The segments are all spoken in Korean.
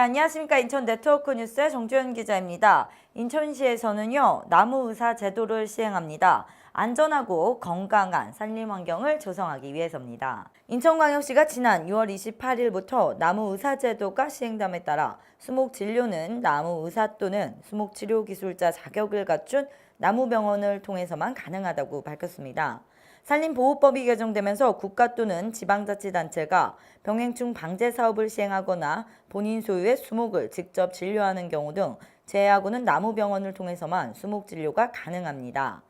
안녕하십니까. 인천 네트워크 뉴스의 정주현 기자입니다. 인천시에서는요, 나무 의사 제도를 시행합니다. 안전하고 건강한 산림 환경을 조성하기 위해서입니다. 인천광역시가 지난 6월 28일부터 나무 의사 제도가 시행됨에 따라 수목 진료는 나무 의사 또는 수목 치료 기술자 자격을 갖춘 나무 병원을 통해서만 가능하다고 밝혔습니다. 산림보호법이 개정되면서 국가 또는 지방자치단체가 병행충 방제 사업을 시행하거나 본인 소유 의 수목을 직접 진료하는 경우 등 제외하고는 나무병원을 통해서만 수목 진료가 가능합니다.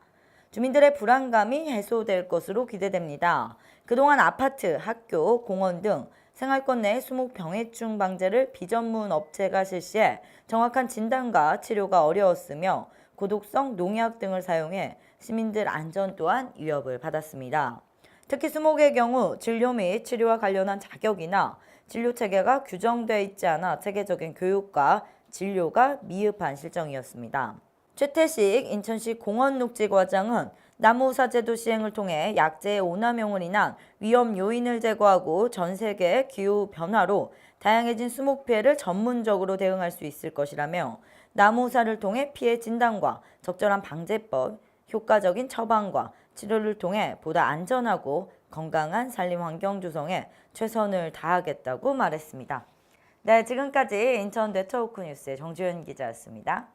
주민들의 불안감이 해소될 것으로 기대됩니다. 그동안 아파트, 학교, 공원 등 생활권 내 수목 병해충 방제를 비전문 업체가 실시해 정확한 진단과 치료가 어려웠으며 고독성 농약 등을 사용해 시민들 안전 또한 위협을 받았습니다. 특히 수목의 경우 진료 및 치료와 관련한 자격이나 진료 체계가 규정되어 있지 않아 체계적인 교육과 진료가 미흡한 실정이었습니다. 최태식 인천시 공원녹지과장은 나무의사제도 시행을 통해 약재의 오남용을 인한 위험 요인을 제거하고 전 세계 기후 변화로 다양해진 수목 피해를 전문적으로 대응할 수 있을 것이라며 나무의사를 통해 피해 진단과 적절한 방제법, 효과적인 처방과 치료를 통해 보다 안전하고 건강한 산림 환경 조성에 최선을 다하겠다고 말했습니다. 네, 지금까지 인천 네트워크 뉴스의 정주현 기자였습니다.